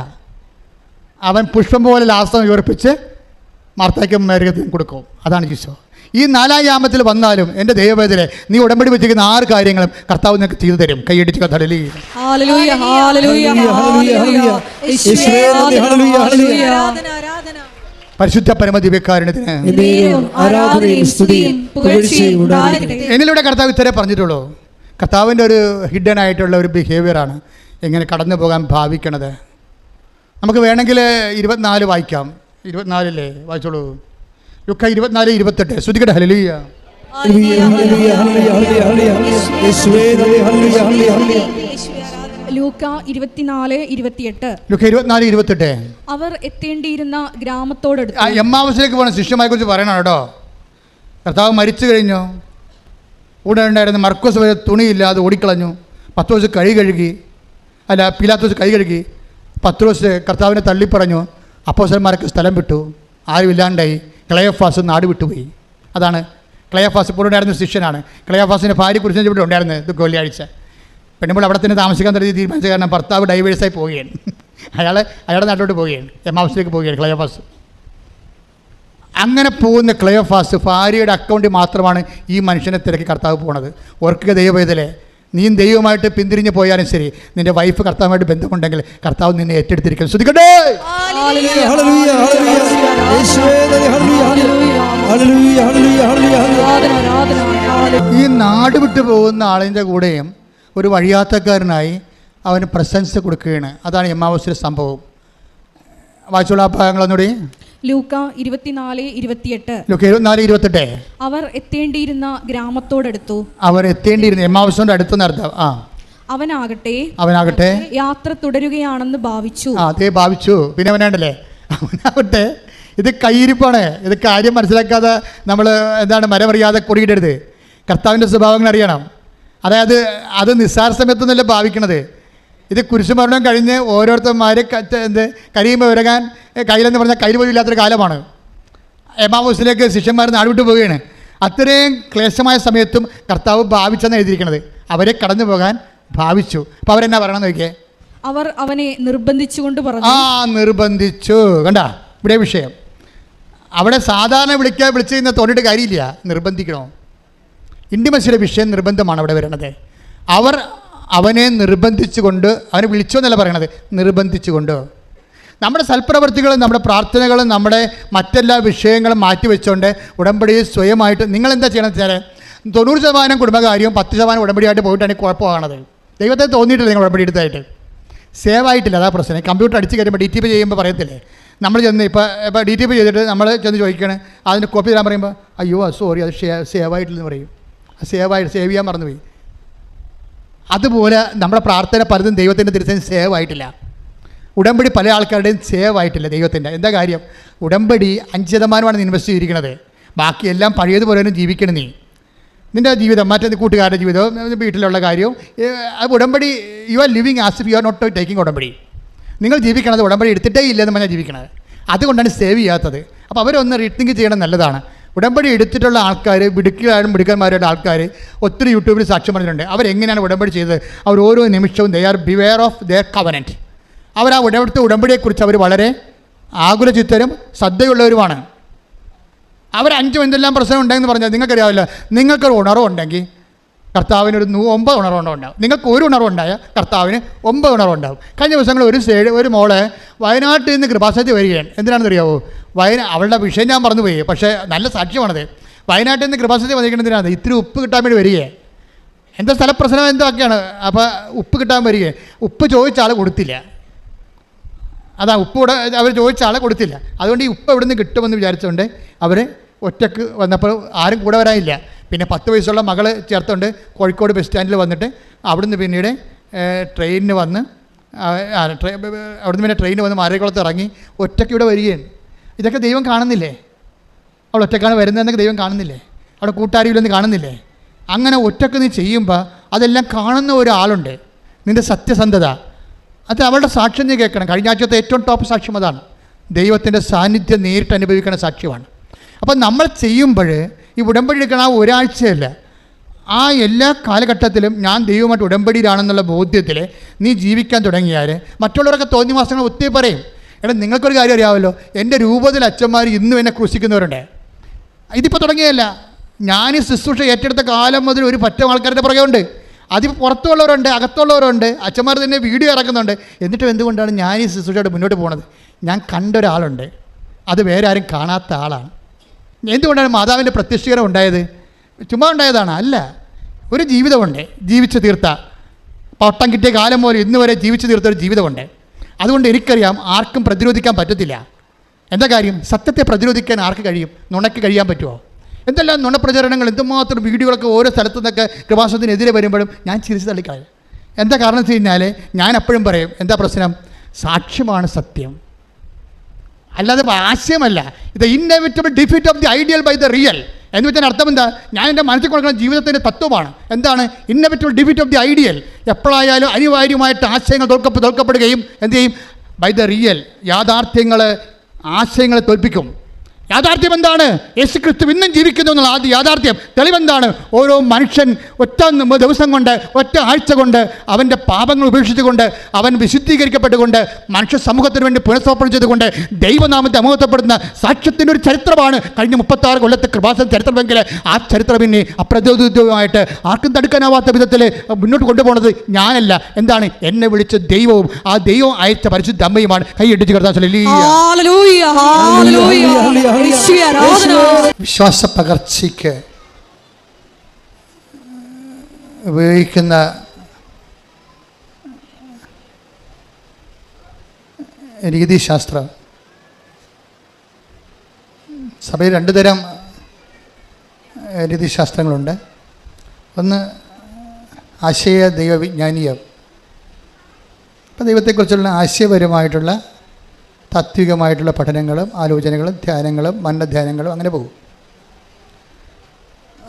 [SPEAKER 5] അവൻ പുഷ്പം പോലെ ലാസം വിവർപ്പിച്ച് മർത്തയ്ക്കും മേരകത്തിനും കൊടുക്കും. അതാണ് ഈശോ. ഈ നാലാം യാമത്തിൽ വന്നാലും എന്റെ ദൈവവേദനെ നീ ഉടമ്പടി വെച്ചിരിക്കുന്ന ആറ് കാര്യങ്ങളും കർത്താവ് നിനക്ക് ചെയ്തു തരും. കൈയടിച്ച്
[SPEAKER 4] ഹല്ലേലൂയ
[SPEAKER 5] പരിശുദ്ധ
[SPEAKER 6] പരമദിവ്യക്കാരനത്തിന്
[SPEAKER 5] എന്നിലൂടെ കർത്താവ് ഇത്രേ പറഞ്ഞിട്ടുള്ളൂ. കർത്താവിന്റെ ഒരു ഹിഡൻ ആയിട്ടുള്ള ഒരു ബിഹേവിയറാണ് എങ്ങനെ കടന്നു പോകാൻ ഭാവിക്കണത്. നമുക്ക് വേണമെങ്കിൽ ഇരുപത്തിനാല് വായിക്കാം. ഇരുപത്തിനാലല്ലേ? വായിച്ചോളൂ. ലുക്ക ഇരുപത്തിനാല് ഇരുപത്തെട്ട്. Hallelujah
[SPEAKER 6] hallelujah.
[SPEAKER 4] ലൂക്ക ഇരുപത്തിനാല് ഇരുപത്തിയെട്ട്.
[SPEAKER 5] ലുക്ക ഇരുപത്തിനാല് ഇരുപത്തെട്ട്.
[SPEAKER 4] അവർ എത്തേണ്ടിയിരുന്ന ഗ്രാമത്തോടടുത്ത്
[SPEAKER 5] ആ എമ്മാവസിലേക്ക് പോകണം ശിഷ്യന്മാരെ കുറിച്ച് പറയണം കേട്ടോ. കർത്താവ് മരിച്ചു കഴിഞ്ഞു. കൂടെ ഉണ്ടായിരുന്ന മർക്കോസ് വരെ തുണിയില്ലാതെ ഓടിക്കളഞ്ഞു. പത്ത് ദിവസം കൈ കഴുകി. അല്ല പിലാത്തോസ് കൈ കഴുകി. പത്ത് ദിവസം കർത്താവിനെ തള്ളിപ്പറഞ്ഞു. അപ്പോസന്മാർക്ക് സ്ഥലം വിട്ടു. ആരുമില്ലാണ്ടായി. ക്ലയോഫാസ് നാട് വിട്ടുപോയി. അതാണ് ക്ലയോഫാസ് ഇപ്പോൾ ഉണ്ടായിരുന്ന ശിഷ്യനാണ്. ക്ലയോഫാസിന്റെ ഭാര്യ കുറിച്ച് ഇവിടെ ഉണ്ടായിരുന്നത്. ഇത് വെള്ളിയാഴ്ച പെണ്ണുമ്പോൾ അവിടെ തന്നെ താമസിക്കാൻ തുടങ്ങി തീരുമാനിച്ച കാരണം ഭർത്താവ് ഡൈവേഴ്സായി പോവുകയാണ്. അയാൾ അയാളുടെ നാട്ടിലോട്ട് പോവുകയാണ്. എമാവസിലേക്ക് പോവുകയാണ് ക്ലയോഫാസ്. അങ്ങനെ പോകുന്ന ക്ലയോഫാസ് ഭാര്യയുടെ അക്കൗണ്ടിൽ മാത്രമാണ് ഈ മനുഷ്യനെ തിരക്കി കർത്താവ് പോണത്. ഓർക്കുക ദൈവവേദലെ നീയും ദൈവമായിട്ട് പിന്തിരിഞ്ഞ് പോയാലും ശരി. നിന്റെ വൈഫ് കർത്താവുമായിട്ട് ബന്ധമുണ്ടെങ്കിൽ കർത്താവ് നിന്നെ ഏറ്റെടുത്തിരിക്കും. ശ്രദ്ധിക്കട്ടെ?
[SPEAKER 6] ഹല്ലേലൂയ ഹല്ലേലൂയ യേശുവേ ഹല്ലേലൂയ ഹല്ലേലൂയ ഹല്ലേലൂയ ഹല്ലേലൂയ
[SPEAKER 4] ആരാധന ആരാധന ആരാധന.
[SPEAKER 5] ഈ നാട് വിട്ടു പോകുന്ന ആളിന്റെ കൂടെയും ഒരു വഴിയാത്തക്കാരനായി അവന് പ്രശംസ കൊടുക്കുകയാണ്. അതാണ് എമ്മാവസിലെ സംഭവം. വായിച്ചുള്ള ആ ഭാഗങ്ങളൊന്നുകൂടി.
[SPEAKER 4] ലൂക്ക ഇരുപത്തിനാല് ഇരുപത്തിയെട്ട്.
[SPEAKER 5] ഇരുപത്തിനാല് ഇരുപത്തെട്ട്.
[SPEAKER 4] അവർ എത്തേണ്ടിയിരുന്ന ഗ്രാമത്തോടടുത്തു.
[SPEAKER 5] അവർ എത്തേണ്ടിയിരുന്ന എമ്മാവസിന്റെ അടുത്തെന്ന് അർത്ഥം. ആ.
[SPEAKER 4] അവനാകട്ടെ
[SPEAKER 5] അവനാകട്ടെ.
[SPEAKER 4] യാത്ര തുടരുകയാണെന്ന് ഭാവിച്ചു.
[SPEAKER 5] അതേ ഭാവിച്ചു. പിന്നെ അവനാണ്ടല്ലേ അവനാകട്ടെ. ഇത് കയ്യിരിപ്പാണ്. ഇത് കാര്യം മനസ്സിലാക്കാതെ നമ്മൾ എന്താണ് മരമറിയാതെ കൊടിയിടരുത് കർത്താവിന്റെ സ്വഭാവങ്ങൾ അറിയണം. അതായത് അത് നിസ്സാര സമയത്തൊന്നുമല്ല ഭാവിക്കണത്. ഇത് കുരിശുമരണം കഴിഞ്ഞ് ഓരോരുത്തന്മാർ എന്ത് കരിയുമ്പോൾ വിരകാൻ കയ്യിലെന്ന് പറഞ്ഞാൽ കയ്യിൽ പോലും ഇല്ലാത്തൊരു കാലമാണ്. എമാവൂസിലേക്ക് ശിഷ്യന്മാർ നാടുവിട്ട് പോവുകയാണ്. അത്രയും ക്ലേശമായ സമയത്തും കർത്താവ് ഭാവിച്ചെന്ന് എഴുതിയിരിക്കുന്നത്. അവരെ കടന്നു പോകാൻ ഭാവിച്ചു. അപ്പോൾ അവരെന്നാ പറയണം നോക്കിയേ?
[SPEAKER 4] അവർ അവനെ നിർബന്ധിച്ചുകൊണ്ട്
[SPEAKER 5] ആ
[SPEAKER 4] പറഞ്ഞു
[SPEAKER 5] നിർബന്ധിച്ചു. കണ്ട? ഇവിടെ വിഷയം. അവിടെ സാധാരണ വിളിക്കാൻ വിളിച്ചു കഴിഞ്ഞാൽ തോന്നിയിട്ട് കാര്യമില്ല. നിർബന്ധിക്കണോ? ഇൻഡിമസിയുടെ വിഷയം നിർബന്ധമാണ് അവിടെ വരണത്. അവർ അവനെ നിർബന്ധിച്ചുകൊണ്ട് അവനെ വിളിച്ചു എന്നല്ല പറയണത് നിർബന്ധിച്ചുകൊണ്ട്. നമ്മുടെ സൽപ്രവർത്തികളും നമ്മുടെ പ്രാർത്ഥനകളും നമ്മുടെ മറ്റെല്ലാ വിഷയങ്ങളും മാറ്റി വെച്ചുകൊണ്ട് ഉടമ്പടി സ്വയമായിട്ട് നിങ്ങൾ എന്താ ചെയ്യണമെന്ന് വെച്ചാൽ തൊണ്ണൂറ് ശതമാനം കുടുംബകാര്യവും പത്ത് ശതമാനം ഉടമ്പടിയായിട്ട് പോയിട്ടാണ് കുഴപ്പമാണത് ദൈവത്തെ തോന്നിയിട്ടില്ല നിങ്ങൾ ഉടമ്പടി എടുത്തായിട്ട്. സേവ് ആയിട്ടില്ല അതാ പ്രശ്നം. കമ്പ്യൂട്ടർ അടിച്ച് കയറുമ്പോൾ ഡി ടി പി ചെയ്യുമ്പോൾ പറയത്തില്ലേ? നമ്മൾ ചെന്ന് ഇപ്പോൾ ഇപ്പോൾ ഡി ടി പി ചെയ്തിട്ട് നമ്മൾ ചെന്ന് ചോദിക്കണേ അതിന് കോപ്പി തരാൻ പറയുമ്പോൾ അയ്യോ സോറി അത് സേവ് ആയിട്ടില്ലെന്ന് പറയും. സേവ് ആയിട്ട് സേവ് ചെയ്യാൻ മറന്നുപോയി. അതുപോലെ നമ്മുടെ പ്രാർത്ഥന പലതും ദൈവത്തിന്റെ തിരുസേന സേവ് ആയിട്ടില്ല ഉടമ്പടി പല ആൾക്കാരുടെയും സേവ് ആയിട്ടില്ല ദൈവത്തിന്റെ. എന്താ കാര്യം? ഉടമ്പടി അഞ്ച് ശതമാനമാണ് നീ ഇൻവെസ്റ്റ് ചെയ്തിരിക്കുന്നത് ബാക്കിയെല്ലാം പഴയതുപോലെ തന്നെ ജീവിക്കണം നീ. നിന്റെ ജീവിതം മറ്റേ കൂട്ടുകാരുടെ ജീവിതവും വീട്ടിലുള്ള കാര്യവും ഉടമ്പടി you are living as if you are not taking ഉടമ്പടി. നിങ്ങൾ ജീവിക്കണത് ഉടമ്പടി എടുത്തിട്ടേ ഇല്ലെന്ന് പറഞ്ഞാൽ ജീവിക്കണത്. അതുകൊണ്ടാണ് സേവ് ചെയ്യാത്തത്. അപ്പോൾ അവരൊന്ന് റീത്തിങ്ക് ചെയ്യണം നല്ലതാണ്. ഉടമ്പടി എടുത്തിട്ടുള്ള ആൾക്കാർ മിടുക്കിലായാലും മിടുക്കന്മാരുടെ ആൾക്കാർ ഒത്തിരി യൂട്യൂബിൽ സാക്ഷ്യം പറഞ്ഞിട്ടുണ്ട്. അവരെങ്ങനെയാണ് ഉടമ്പടി ചെയ്തത്? അവർ ഓരോ നിമിഷവും they are beware of their covenant അവർ ആ ഉടമ്പടുത്ത ഉടമ്പടിയെക്കുറിച്ച് അവർ വളരെ ആകുലചിത്തരും ശ്രദ്ധയുള്ളവരുമാണ് അവർ അഞ്ചും എന്തെല്ലാം പ്രശ്നം ഉണ്ടെന്ന് പറഞ്ഞാൽ നിങ്ങൾക്കറിയാവില്ല നിങ്ങൾക്കൊരു ഉണർവുണ്ടെങ്കിൽ കർത്താവിന് ഒരു ഒമ്പത് ഉണർവുണ്ടാവും. നിങ്ങൾക്ക് ഒരു ഉണർവുണ്ടായ കർത്താവിന് ഒമ്പത് ഉണർവുണ്ടാവും. കഴിഞ്ഞ ദിവസങ്ങൾ ഒരു സൈഡ് ഒരു മോളെ വയനാട്ടിൽ നിന്ന് കൃപാസത്തി വരികയാണ്. എന്തിനാണെന്ന് അറിയാവോ വയന അവളുടെ വിഷയം ഞാൻ പറഞ്ഞു പോയി പക്ഷേ നല്ല സാക്ഷ്യമാണത്. വയനാട്ടിൽ നിന്ന് കൃപാസനത്തിൽ വന്നിരിക്കുന്നതിനാണ് ഇത്തിരി ഉപ്പ് കിട്ടാൻ വേണ്ടി വരികയെ എന്താ സ്ഥലപ്രശ്നം എന്തൊക്കെയാണ്? അപ്പോൾ ഉപ്പ് കിട്ടാൻ വരികയെ ഉപ്പ് ചോദിച്ച ആൾ കൊടുത്തില്ല. അതാ ഉപ്പ് കൂടെ അവർ ചോദിച്ച ആളെ കൊടുത്തില്ല. അതുകൊണ്ട് ഈ ഉപ്പ് എവിടെ നിന്ന് കിട്ടുമെന്ന് വിചാരിച്ചുകൊണ്ട് അവർ ഒറ്റയ്ക്ക് വന്നപ്പോൾ ആരും കൂടെ വരാനില്ല. പിന്നെ പത്ത് വയസ്സുള്ള മകൾ ചേർത്തുകൊണ്ട് കോഴിക്കോട് ബസ് സ്റ്റാൻഡിൽ വന്നിട്ട് അവിടുന്ന് പിന്നീട് ട്രെയിനിന് വന്ന് അവിടുന്ന് പിന്നെ ട്രെയിനിന് വന്ന് മാരേക്കുളത്ത് ഇറങ്ങി ഒറ്റയ്ക്ക് ഇവിടെ വരികയാണ്. ഇതൊക്കെ ദൈവം കാണുന്നില്ലേ? അവൾ ഒറ്റക്കാണ് വരുന്നതെന്നൊക്കെ ദൈവം കാണുന്നില്ലേ? അവിടെ കൂട്ടാരിയിലൊന്നും കാണുന്നില്ലേ? അങ്ങനെ ഒറ്റയ്ക്ക് നീ ചെയ്യുമ്പോൾ അതെല്ലാം കാണുന്ന ഒരാളുണ്ട്. നിന്റെ സത്യസന്ധത. അത് അവളുടെ സാക്ഷ്യം നീ കേൾക്കണം. കഴിഞ്ഞ ആഴ്ചത്തെ ഏറ്റവും ടോപ്പ് സാക്ഷ്യം അതാണ്. ദൈവത്തിന്റെ സാന്നിധ്യം നേരിട്ട് അനുഭവിക്കുന്ന സാക്ഷ്യമാണ്. അപ്പം നമ്മൾ ചെയ്യുമ്പോൾ ഈ ഉടമ്പടി എടുക്കണ ആ ഒരാഴ്ചയല്ല. ആ എല്ലാ കാലഘട്ടത്തിലും ഞാൻ ദൈവമായിട്ട് ഉടമ്പടിയിലാണെന്നുള്ള ബോധ്യത്തിൽ നീ ജീവിക്കാൻ തുടങ്ങിയാൽ മറ്റുള്ളവരൊക്കെ തോന്നിയ മാസങ്ങൾ ഒത്തിരി പറയും എടാ നിങ്ങൾക്കൊരു കാര്യം അറിയാമല്ലോ എന്റെ രൂപത്തിൽ അച്ഛന്മാർ ഇന്നും എന്നെ ക്രൂശിക്കുന്നവരുണ്ട്. ഇതിപ്പോൾ തുടങ്ങിയല്ല ഞാൻ ശുശ്രൂഷ ഏറ്റെടുത്ത കാലം മുതൽ ഒരു പറ്റം ആൾക്കാരുടെ പുറകെ അതിപ്പോൾ പുറത്തുള്ളവരുണ്ട് അകത്തുള്ളവരുണ്ട് അച്ഛന്മാർ തന്നെ വീഡിയോ ഇറക്കുന്നുണ്ട്. എന്നിട്ടും എന്തുകൊണ്ടാണ് ഞാൻ ഈ ശുശ്രൂഷയോട് മുന്നോട്ട് പോകുന്നത് ഞാൻ കണ്ട ഒരാളുണ്ട്. അത് വേറെ ആരും കാണാത്ത ആളാണ്. എന്തുകൊണ്ടാണ് മാതാവിന്റെ പ്രത്യക്ഷീകരം ഉണ്ടായത്? ചുമ്മാ ഉണ്ടായതാണ് അല്ല. ഒരു ജീവിതമുണ്ട് ജീവിച്ചു തീർത്ത. പട്ടം കിട്ടിയ കാലം പോലെ ഇന്ന് വരെ ജീവിച്ചു തീർത്ത ഒരു ജീവിതമുണ്ട്. അതുകൊണ്ട് എനിക്കറിയാം ആർക്കും പ്രതിരോധിക്കാൻ പറ്റത്തില്ല. എന്താ കാര്യം? സത്യത്തെ പ്രതിരോധിക്കാൻ ആർക്ക് കഴിയും? നുണയ്ക്ക് കഴിയാൻ പറ്റുമോ? എന്തെല്ലാം നുണപ്രചരണങ്ങൾ എന്തുമാത്രം വീഡിയോകളൊക്കെ ഓരോ സ്ഥലത്തു നിന്നൊക്കെ കൃപാസനത്തിനെതിരെ വരുമ്പോഴും ഞാൻ ചിരിച്ചു തള്ളിക്കളയും. എന്താ കാരണം വെച്ച് കഴിഞ്ഞാൽ ഞാൻ അപ്പോഴും പറയും എന്താ പ്രശ്നം? സാക്ഷ്യമാണ് സത്യം. അല്ലാതെ ആശയമല്ല. ഇത് inevitable defeat of the ideal by the real എന്ന് വെച്ചാൽ അർത്ഥം എന്താ? ഞാൻ എന്റെ മനസ്സിൽ കൊടുക്കുന്ന ജീവിതത്തിന്റെ തത്വമാണ്. എന്താണ്? Inevitable defeat of the ideal എപ്പോഴായാലും അനിവാര്യമായിട്ട് ആശയങ്ങൾ തോൽക്കപ്പെ തോൽക്കപ്പെടുകയും എന്ത് ചെയ്യും? ബൈ ദ റിയൽ യാഥാർത്ഥ്യങ്ങൾ ആശയങ്ങളെ തോൽപ്പിക്കും. യാഥാർത്ഥ്യം എന്താണ്? യേശു ക്രിസ്തു ഇന്നും ജീവിക്കുന്നു എന്നുള്ള ആദ്യ യാഥാർത്ഥ്യം തെളിവെന്താണ്? ഓരോ മനുഷ്യൻ ഒറ്റ ദിവസം കൊണ്ട് ഒറ്റ ആഴ്ച കൊണ്ട് അവന്റെ പാപങ്ങൾ ഉപേക്ഷിച്ചുകൊണ്ട് അവൻ വിശുദ്ധീകരിക്കപ്പെട്ടുകൊണ്ട് മനുഷ്യ സമൂഹത്തിന് വേണ്ടി പുനഃസമർപ്പിച്ചതുകൊണ്ട് ദൈവനാമത്തെ അമോഹത്തപ്പെടുന്ന സാക്ഷ്യത്തിന്റെ ഒരു ചരിത്രമാണ് കഴിഞ്ഞ മുപ്പത്താറ് കൊല്ലത്തെ കൃപാസന ചരിത്രമെങ്കിൽ ആ ചരിത്രം പിന്നെ അപ്രചോദിതമായിട്ട് ആർക്കും തടുക്കാനാവാത്ത വിധത്തിൽ മുന്നോട്ട് കൊണ്ടുപോകുന്നത് ഞാനല്ല. എന്താണ്? എന്നെ വിളിച്ച ദൈവവും ആ ദൈവം അയച്ച പരിശുദ്ധ അമ്മയുമാണ്. കൈ കർത്താൻ
[SPEAKER 4] ഹല്ലേലൂയ, ഹല്ലേലൂയ. യേശുവേ, ആരാധന.
[SPEAKER 5] വിശ്വാസ പകർച്ചയ്ക്ക് ഉപയോഗിക്കുന്ന രീതിശാസ്ത്രം സഭയിൽ രണ്ട് തരം രീതിശാസ്ത്രങ്ങളുണ്ട് ഒന്ന് ആശയ ദൈവവിജ്ഞാനീയം ഇപ്പം ദൈവത്തെക്കുറിച്ചുള്ള ആശയപരമായിട്ടുള്ള താത്വികമായിട്ടുള്ള പഠനങ്ങളും ആലോചനകളും ധ്യാനങ്ങളും മന്നധ്യാനങ്ങളും അങ്ങനെ പോകും.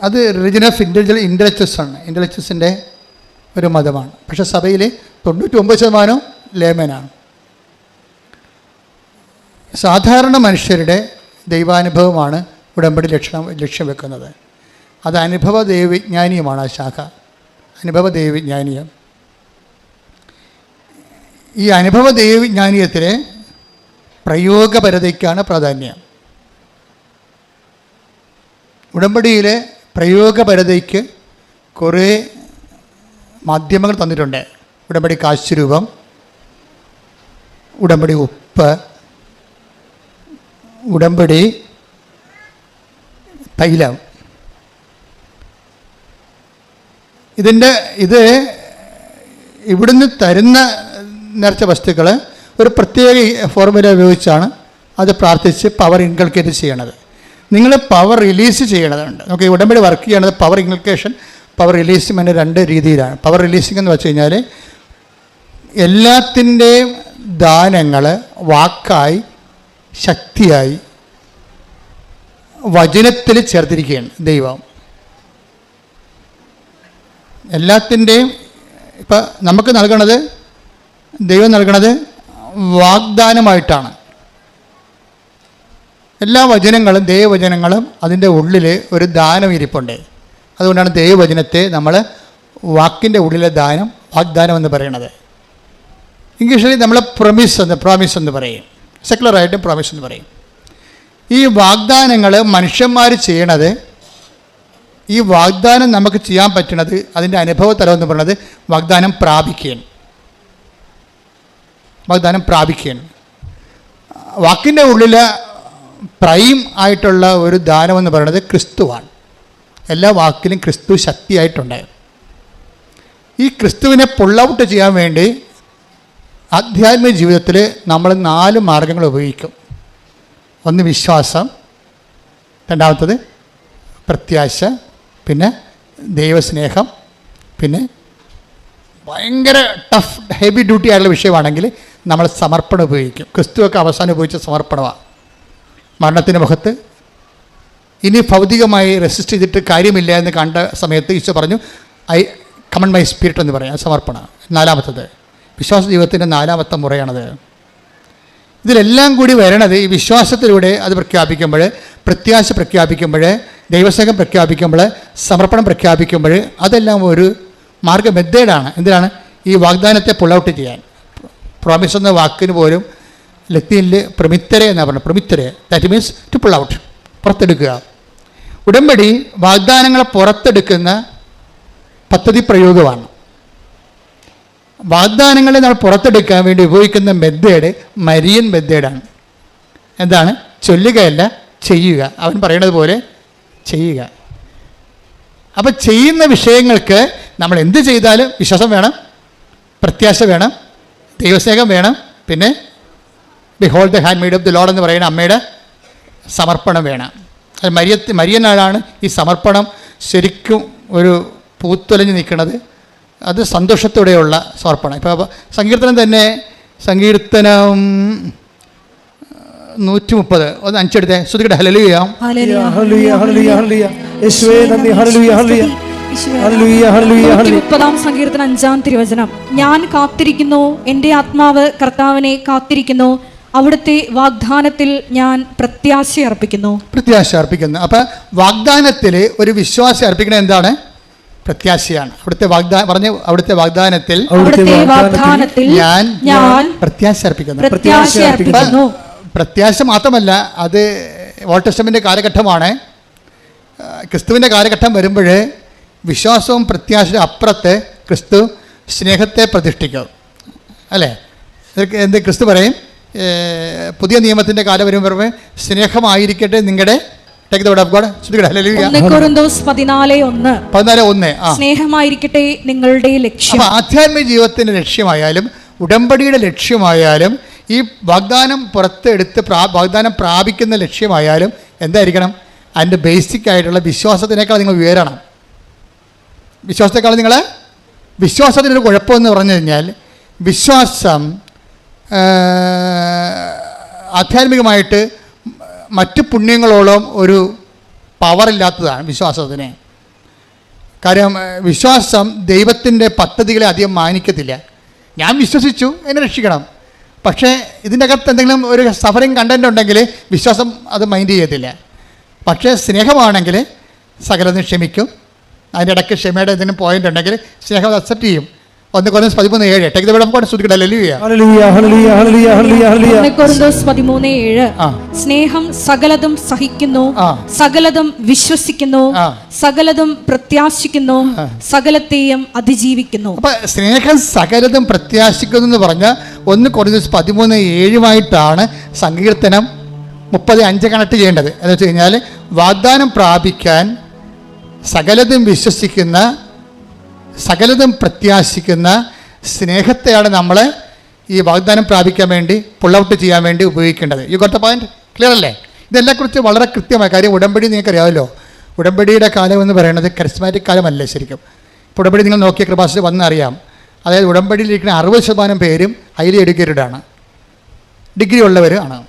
[SPEAKER 5] അത് റിലിജൻ ഓഫ് ഇന്റലിജൽ ഇന്റലക്ച്വസാണ് ഇന്റലക്ച്വസിന്റെ ഒരു മതമാണ്. പക്ഷേ സഭയിൽ തൊണ്ണൂറ്റി ഒമ്പത് ശതമാനവും ലേമനാണ്. സാധാരണ മനുഷ്യരുടെ ദൈവാനുഭവമാണ് ഉടമ്പടി ലക്ഷണം ലക്ഷ്യം വെക്കുന്നത്. അത് അനുഭവ ദൈവവിജ്ഞാനീയമാണ് ആ ശാഖ. അനുഭവ ദൈവവിജ്ഞാനീയം ഈ അനുഭവ ദൈവവിജ്ഞാനീയത്തിലെ പ്രയോഗപരതയ്ക്കാണ് പ്രാധാന്യം. ഉടമ്പടിയിലെ പ്രയോഗപരതയ്ക്ക് കുറേ മാധ്യമങ്ങൾ തന്നിട്ടുണ്ട്. ഉടമ്പടി കാശ്രൂപം ഉടമ്പടി ഉപ്പ് ഉടമ്പടി തൈലം. ഇതിന്റെ ഇത് ഇവിടുന്ന് തരുന്ന നിറച്ച വസ്തുക്കൾ ഒരു പ്രത്യേക ഫോർമുല ഉപയോഗിച്ചാണ് അത് പ്രാർത്ഥിച്ച് പവർ ഇൻകൾക്കേറ്റ് ചെയ്യണത്. നിങ്ങൾ പവർ റിലീസ് ചെയ്യണതുണ്ട്. നമുക്ക് ഉടമ്പടി വർക്ക് ചെയ്യണത് പവർ ഇൻകൾക്കേഷൻ പവർ റിലീസിങ് രണ്ട് രീതിയിലാണ്. പവർ റിലീസിങ് എന്ന് വെച്ച് കഴിഞ്ഞാൽ എല്ലാത്തിന്റെയും ദാനങ്ങൾ വാക്കായി ശക്തിയായി വചനത്തിൽ ചേർത്തിരിക്കുകയാണ് ദൈവം. എല്ലാത്തിന്റെയും ഇപ്പം നമുക്ക് നൽകണത് ദൈവം നൽകണത് വാഗ്ദാനമായിട്ടാണ്. എല്ലാ വചനങ്ങളും ദൈവവചനങ്ങളും അതിന്റെ ഉള്ളിൽ ഒരു ദാനം ഇരിപ്പുണ്ട്. അതുകൊണ്ടാണ് ദൈവവചനത്തെ നമ്മൾ വാക്കിന്റെ ഉള്ളിലെ ദാനം വാഗ്ദാനം എന്ന് പറയണത് ഇംഗ്ലീഷിൽ നമ്മൾ പ്രൊമിസ് എന്ന് പ്രോമിസ് എന്ന് പറയും. സെക്കുലറായിട്ടും പ്രോമിസ് എന്ന് പറയും. ഈ വാഗ്ദാനങ്ങൾ മനുഷ്യന്മാർ ചെയ്യണത് ഈ വാഗ്ദാനം നമുക്ക് ചെയ്യാൻ പറ്റണത് അതിന്റെ അനുഭവതലം എന്ന് പറയുന്നത് വാഗ്ദാനം പ്രാപിക്കുകയാണ്. വാഗ്ദാനം പ്രാപിക്കുകയാണ്. വാക്കിന്റെ ഉള്ളിൽ പ്രൈം ആയിട്ടുള്ള ഒരു ദാനം എന്ന് പറയുന്നത് ക്രിസ്തുവാണ്. എല്ലാ വാക്കിലും ക്രിസ്തു ശക്തിയായിട്ടുണ്ട് ഈ ക്രിസ്തുവിനെ പുൾ ഔട്ട് ചെയ്യാൻ വേണ്ടി ആധ്യാത്മിക ജീവിതത്തിൽ നമ്മൾ നാല് മാർഗങ്ങൾ ഉപയോഗിക്കും. ഒന്ന് വിശ്വാസം രണ്ടാമത്തത് പ്രത്യാശ പിന്നെ ദൈവസ്നേഹം പിന്നെ ഭയങ്കര ടഫ് ഹെവി ഡ്യൂട്ടി ആയിട്ടുള്ള വിഷയമാണെങ്കിൽ നമ്മൾ സമർപ്പണം ഉപയോഗിക്കും. ക്രിസ്തുവൊക്കെ അവസാനം ഉപയോഗിച്ച സമർപ്പണമാണ് മരണത്തിന്റെ മുഖത്ത്. ഇനി ഭൗതികമായി റെസിസ്റ്റ് ചെയ്തിട്ട് കാര്യമില്ല എന്ന് കണ്ട സമയത്ത് ഈശോ പറഞ്ഞു ഐ കമൺ മൈ സ്പിരിറ്റ് എന്ന് പറയാം. സമർപ്പണം. നാലാമത്തത്. വിശ്വാസ ജീവിതത്തിന്റെ നാലാമത്തെ മുറയാണത്. ഇതിലെല്ലാം കൂടി വരണത് ഈ വിശ്വാസത്തിലൂടെ അത് പ്രഖ്യാപിക്കുമ്പോൾ പ്രത്യാശ പ്രഖ്യാപിക്കുമ്പോൾ ദൈവസ്നേഹം പ്രഖ്യാപിക്കുമ്പോൾ സമർപ്പണം പ്രഖ്യാപിക്കുമ്പോൾ അതെല്ലാം ഒരു മാർഗ മെത്തേഡാണ് എന്തിനാണ്? ഈ വാഗ്ദാനത്തെ പുൾ ഔട്ട് ചെയ്യാൻ. പ്രോമിസ് എന്ന വാക്കിന് പോലും ലത്തീനിൽ പ്രമിത്തരെ എന്നാണ് പറഞ്ഞത് പ്രമിത്തരെ. That means to pull out പുറത്തെടുക്കുക. ഉടമ്പടി വാഗ്ദാനങ്ങളെ പുറത്തെടുക്കുന്ന പദ്ധതി പ്രയോഗമാണ്. വാഗ്ദാനങ്ങളെ നമ്മൾ പുറത്തെടുക്കാൻ വേണ്ടി ഉപയോഗിക്കുന്ന മെത്തേഡ് മരിയൻ മെത്തേഡാണ്. എന്താണ്? ചൊല്ലുകയല്ല ചെയ്യുക. അവൻ പറയണത് പോലെ ചെയ്യുക. അപ്പം ചെയ്യുന്ന വിഷയങ്ങൾക്ക് നമ്മൾ എന്ത് ചെയ്താലും വിശ്വാസം വേണം പ്രത്യാശ വേണം ദൈവസ്നേഹം വേണം. പിന്നെ behold the handmaid of the Lord എന്ന് പറയുന്ന അമ്മയുടെ സമർപ്പണം വേണം. അത് മരിയ മരിയനാളാണ് ഈ സമർപ്പണം ശരിക്കും ഒരു പൂത്തൊലഞ്ഞ് നിൽക്കുന്നത്. അത് സന്തോഷത്തോടെയുള്ള സമർപ്പണം. ഇപ്പോൾ സങ്കീർത്തനം തന്നെ സങ്കീർത്തനം നൂറ്റി മുപ്പത് ഒന്ന് അഞ്ചെടുത്തേ. ശ്രുതികട്ടെ ഹലലുയാം
[SPEAKER 4] മുപ്പതാം സങ്കീർത്തനം അഞ്ചാം തിരുവചനം. ഞാൻ കാത്തിരിക്കുന്നു എന്റെ ആത്മാവ് കർത്താവിനെ കാത്തിരിക്കുന്നു അവിടുത്തെ വാഗ്ദാനത്തിൽ ഞാൻ പ്രത്യാശ അർപ്പിക്കുന്നു.
[SPEAKER 5] പ്രത്യാശ അർപ്പിക്കുന്നു. അപ്പൊ വാഗ്ദാനത്തിൽ ഒരു വിശ്വാസം അർപ്പിക്കുന്നത് എന്താണ്? പ്രത്യാശയാണ്. അവിടുത്തെ വാഗ്ദാനം പറഞ്ഞ അവിടുത്തെ വാഗ്ദാനത്തിൽ
[SPEAKER 4] വാഗ്ദാനത്തിൽ
[SPEAKER 5] ഞാൻ
[SPEAKER 4] ഞാൻ
[SPEAKER 5] പ്രത്യാശ അർപ്പിക്കുന്നു.
[SPEAKER 4] പ്രത്യാശ അർപ്പിക്കുന്നു.
[SPEAKER 5] പ്രത്യാശ മാത്രമല്ല അത് വോൾട്ടസ്റ്റമിന്റെ കാലഘട്ടമാണ്. ക്രിസ്തുവിന്റെ ക്രിസ്തുവിന്റെ കാലഘട്ടം വരുമ്പോൾ വിശ്വാസവും പ്രത്യാശയുടെ അപ്പുറത്ത് ക്രിസ്തു സ്നേഹത്തെ പ്രതിഷ്ഠിക്കും. അല്ലേ? എന്ത് ക്രിസ്തു പറയും? പുതിയ നിയമത്തിന്റെ കാലം വരുമ്പോൾ സ്നേഹമായിരിക്കട്ടെ നിങ്ങളുടെ
[SPEAKER 4] സ്നേഹമായിരിക്കട്ടെ നിങ്ങളുടെ ലക്ഷ്യം.
[SPEAKER 5] ആധ്യാത്മിക ജീവിതത്തിന്റെ ലക്ഷ്യമായാലും ഉടമ്പടിയുടെ ലക്ഷ്യമായാലും ഈ വാഗ്ദാനം പുറത്തെടുത്ത് പ്രാ വാഗ്ദാനം പ്രാപിക്കുന്ന ലക്ഷ്യമായാലും എന്തായിരിക്കണം? അതിന്റെ ബേസിക് ആയിട്ടുള്ള വിശ്വാസത്തിനേക്കാൾ നിങ്ങൾ ഉയരണം. വിശ്വാസത്തെക്കാൾ നിങ്ങൾ വിശ്വാസത്തിനൊരു കുഴപ്പമെന്ന് പറഞ്ഞു കഴിഞ്ഞാൽ വിശ്വാസം ആധ്യാത്മികമായിട്ട് മറ്റ് പുണ്യങ്ങളോളം ഒരു പവറില്ലാത്തതാണ് വിശ്വാസത്തിന്. കാര്യം വിശ്വാസം ദൈവത്തിന്റെ പദ്ധതികളെ അധികം മാനിക്കത്തില്ല. ഞാൻ വിശ്വസിച്ചു എന്നെ രക്ഷിക്കണം. പക്ഷേ ഇതിന്റെ അകത്ത് എന്തെങ്കിലും ഒരു സഫറിങ് കണ്ടന്റ് ഉണ്ടെങ്കിൽ വിശ്വാസം അത് മൈൻഡ് ചെയ്യത്തില്ല. പക്ഷേ സ്നേഹമാണെങ്കിൽ സകലതും ക്ഷമിക്കും. അതിന്റെ ഇടയ്ക്ക് ക്ഷമയുടെ എന്തെങ്കിലും പോയിന്റ് ഉണ്ടെങ്കിൽ സ്നേഹം അത് അക്സെപ്റ്റ് ചെയ്യും. ഒന്ന് കുറഞ്ഞ പതിമൂന്ന് ഏഴ്. Take the word of God hallelujah
[SPEAKER 6] hallelujah hallelujah hallelujah hallelujah hallelujah.
[SPEAKER 4] ഒന്ന് കൊറിന്തോസ്. സ്നേഹം സകലതും സഹിക്കുന്നു സകലതും വിശ്വസിക്കുന്നു സകലതും പ്രത്യാശിക്കുന്നു സകലത്തെയും അതിജീവിക്കുന്നു.
[SPEAKER 5] അപ്പൊ സ്നേഹം സകലതും പ്രത്യാശിക്കുന്നു എന്ന് പറഞ്ഞ ഒന്ന് കുറഞ്ഞ ദിവസം പതിമൂന്ന് ഏഴുമായിട്ടാണ് സങ്കീർത്തനം മുപ്പത് അഞ്ച് കണക്ട് ചെയ്യേണ്ടത്. എന്ന് വെച്ച് കഴിഞ്ഞാൽ വാഗ്ദാനം പ്രാപിക്കാൻ സകലതും വിശ്വസിക്കുന്ന സകലതും പ്രത്യാശിക്കുന്ന സ്നേഹത്തെയാണ് നമ്മൾ ഈ വാഗ്ദാനം പ്രാപിക്കാൻ വേണ്ടി പുൾ ഔട്ട് ചെയ്യാൻ വേണ്ടി ഉപയോഗിക്കേണ്ടത്. You got the point clear അല്ലേ? ഇതെല്ലാക്കുറിച്ച് വളരെ കൃത്യമായ കാര്യം ഉടമ്പടി നിങ്ങൾക്കറിയാമല്ലോ. ഉടമ്പടിയുടെ കാലം എന്ന് പറയുന്നത് കരിസ്മാറ്റിക് കാലമല്ലേ ശരിക്കും. ഇപ്പോൾ ഉടമ്പടി നിങ്ങൾ നോക്കിയ കൃപാസിൽ വന്നറിയാം. അതായത് ഉടമ്പടിയിലിരിക്കുന്ന അറുപത് ശതമാനം പേരും ഹൈലി എഡ്യൂക്കേറ്റഡ് ആണ്. ഡിഗ്രി ഉള്ളവരാണ്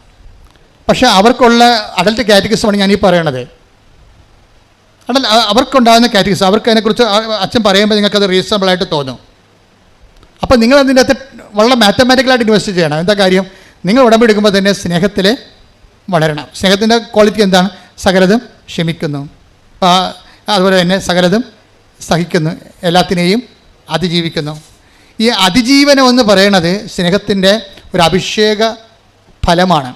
[SPEAKER 5] പക്ഷേ അവർക്കുള്ള അഡൽട്ട് കാറ്റഗറിസമാണ് ഞാൻ ഈ പറയണത്. അടൽ അ- അവർക്കുണ്ടാകുന്ന കാറ്റഗറീസ് അവർക്ക് അതിനെക്കുറിച്ച് അച്ഛൻ പറയുമ്പോൾ നിങ്ങൾക്കത് റീസണബിൾ ആയിട്ട് തോന്നും. അപ്പോൾ നിങ്ങൾ അതിന്റെ അകത്ത് വളരെ മാത്തമാറ്റിക്കലായിട്ട് ഇൻവെസ്റ്റ് ചെയ്യണം. എന്താ കാര്യം? നിങ്ങൾ ഉടമ്പെടുക്കുമ്പോൾ തന്നെ സ്നേഹത്തിൽ വളരണം. സ്നേഹത്തിന്റെ ക്വാളിറ്റി എന്താണ്? സകലതും ക്ഷമിക്കുന്നു. അതുപോലെ തന്നെ സകലതും സഹിക്കുന്നു. എല്ലാത്തിനെയും അതിജീവിക്കുന്നു. ഈ അതിജീവനം എന്ന് പറയുന്നത് സ്നേഹത്തിന്റെ ഒരു അഭിഷേക ഫലമാണ്.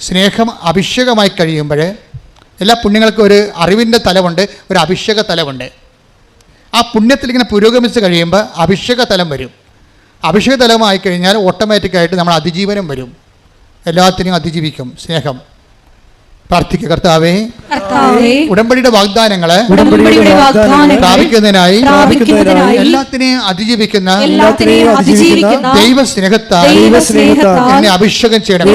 [SPEAKER 5] സ്നേഹം അഭിഷേകമായി കഴിയുമ്പോൾ എല്ലാ പുണ്യങ്ങൾക്കും ഒരു അറിവിന്റെ തലമുണ്ട് ഒരു അഭിഷേക തലമുണ്ട്. ആ പുണ്യത്തിൽ ഇങ്ങനെ പുരോഗമിച്ച് കഴിയുമ്പോൾ അഭിഷേക തലം വരും. അഭിഷേക തലമായി കഴിഞ്ഞാൽ ഓട്ടോമാറ്റിക്കായിട്ട് നമ്മൾ അതിജീവനം വരും. എല്ലാത്തിനെയും അതിജീവിക്കും സ്നേഹം. പ്രാർത്ഥിക്കുക കർത്താവേ
[SPEAKER 4] കർത്താവേ
[SPEAKER 5] ഉടമ്പടിയുടെ വാഗ്ദാനങ്ങൾ പ്രാപിക്കുന്നതിനായി
[SPEAKER 4] പ്രാപിക്കുന്നതിനായി
[SPEAKER 5] എല്ലാത്തിനെയും അതിജീവിക്കുന്ന
[SPEAKER 4] ദൈവ
[SPEAKER 5] ദൈവസ്നേഹത്താൽ എന്നെ അഭിഷേകം ചെയ്യണം.